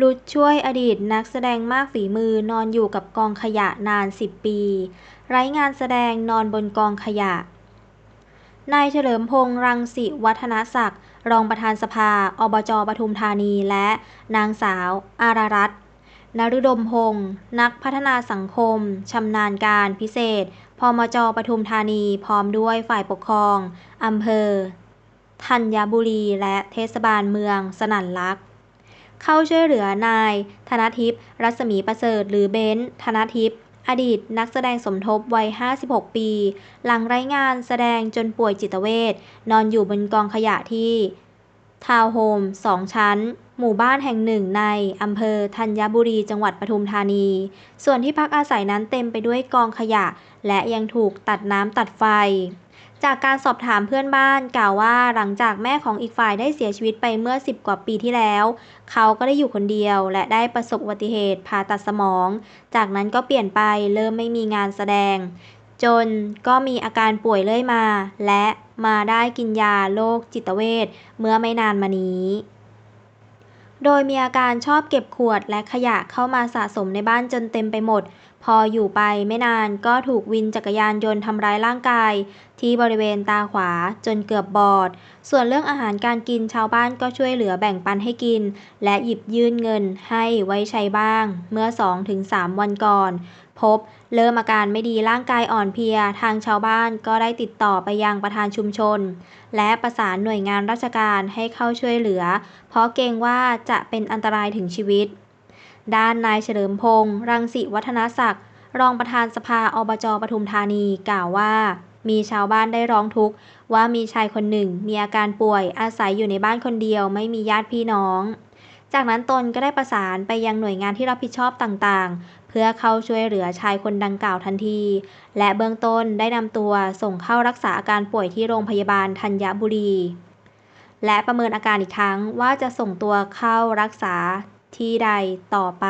รุดช่วยอดีตนักแสดงมากฝีมือนอนอยู่กับกองขยะนาน10ปี ไร้งานแสดงนอนบนกองขยะ นายเฉลิมพงษ์รังสิวัฒนศักดิ์ รองประธานสภา อบจปทุมธานี และนางสาว อารารัตน์นฤดมพงษ์นักพัฒนาสังคม ชำนาญการพิเศษ พมจปทุมธานี พร้อมด้วยฝ่ายปกครอง อำเภอธัญบุรี และเทศบาลเมืองสนั่นลักษณ์ เข้าช่วยเหลือนาย ธนทิพย์ รัศมีประเสริฐ หรือเบนซ์ ธนทิพย์ อดีตนักแสดงสมทบวัย 56 ปี หลังไร้งานแสดงจนป่วยจิตเวช นอนอยู่บนกองขยะที่ ทาวน์โฮม2ชั้น หมู่บ้านแห่งหนึ่งในอำเภอธัญบุรีจังหวัดปทุมธานี ส่วนที่พักอาศัยนั้นเต็มไปด้วยกองขยะ และยังถูกตัดน้ำตัดไฟ จากการสอบถามเพื่อนบ้านกล่าวว่าหลังจากแม่ของอีกฝ่ายได้เสียชีวิตไปเมื่อ 10 กว่าปีที่แล้ว เขาก็ได้อยู่คนเดียว และได้ประสบอุบัติเหตุผ่าตัดสมอง จากนั้นก็เปลี่ยนไปเริ่มไม่มีงานแสดง จนก็มีอาการป่วยเรื่อยมา และมาได้กินยาโรคจิตเวชเมื่อไม่นานมานี้ โดยมีอาการชอบเก็บขวดและขยะเข้ามาสะสมในบ้านจนเต็มไปหมด พออยู่ไปไม่นานก็ถูกวินจักรยานยนต์ทำร้ายร่างกาย ที่บริเวณตาขวาจนเกือบบอด ส่วนเรื่องอาหารการกินชาวบ้านก็ช่วยเหลือแบ่งปันให้กิน และหยิบยื่นเงินให้ไว้ใช้บ้าง เมื่อ 2-3 วันก่อน พบเริ่มอาการไม่ดีร่างกายอ่อนเพลียทางชาวบ้านก็ได้ติดต่อไปยังประธานชุมชน และประสานหน่วยงานราชการให้เข้าช่วยเหลือ เพราะเกรงว่าจะเป็นอันตรายถึงชีวิต ด้านนายเฉลิมพงษ์รังสิวัฒนศักดิ์รองประธานสภาอบจปทุมธานีกล่าวว่า มีชาวบ้านได้ร้องทุกข์ว่ามีชายคนหนึ่งมีอาการป่วยอาศัยอยู่ในบ้านคนเดียวไม่มีญาติพี่น้อง จากนั้นตนก็ได้ประสานไปยังหน่วยงานที่รับผิดชอบต่างๆ เพื่อเข้าช่วยเหลือชายคนดังกล่าวทันที และเบื้องต้นได้นำตัวส่งเข้ารักษาอาการป่วยที่โรงพยาบาลธัญบุรีและประเมินอาการอีกครั้งว่าจะส่งตัวเข้ารักษา ที่ใดต่อไป